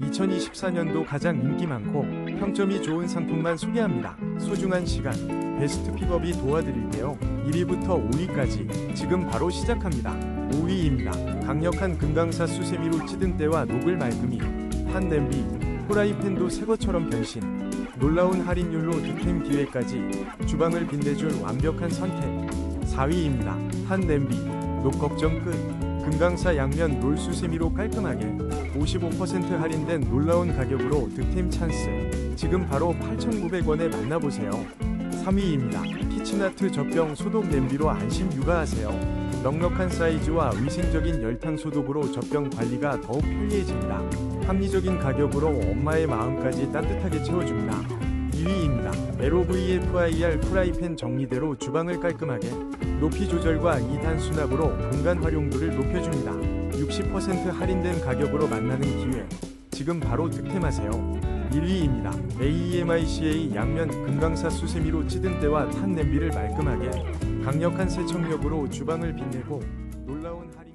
2024년도 가장 인기 많고 평점이 좋은 상품만 소개합니다. 소중한 시간, 베스트 픽업이 도와드릴게요. 1위부터 5위까지 지금 바로 시작합니다. 5위입니다. 강력한 금강사 수세미로 찌든 때와 녹을 맑음이 한 냄비, 프라이팬도 새것처럼 변신. 놀라운 할인율로 득템 기회까지 주방을 빛내줄 완벽한 선택. 4위입니다. 한 냄비, 녹 걱정 끝. 금강사 양면 롤 수 세미로 깔끔하게 55% 할인된 놀라운 가격으로 득템 찬스. 지금 바로 8,900원에 만나보세요. 3위입니다. 키친아트 젖병 소독 냄비로 안심 육아하세요. 넉넉한 사이즈와 위생적인 열탕 소독으로 젖병 관리가 더욱 편리해집니다. 합리적인 가격으로 엄마의 마음까지 따뜻하게 채워줍니다. 2위입니다. LOVFIR 프라이팬 정리대로 주방을 깔끔하게 높이 조절과 2단 수납으로 공간 활용도를 높여줍니다. 60% 할인된 가격으로 만나는 기회. 지금 바로 득템하세요. 1위입니다. AEMICA 양면 금강사 수세미로 찌든 때와 탄 냄비를 말끔하게 강력한 세척력으로 주방을 빛내고 놀라운 할인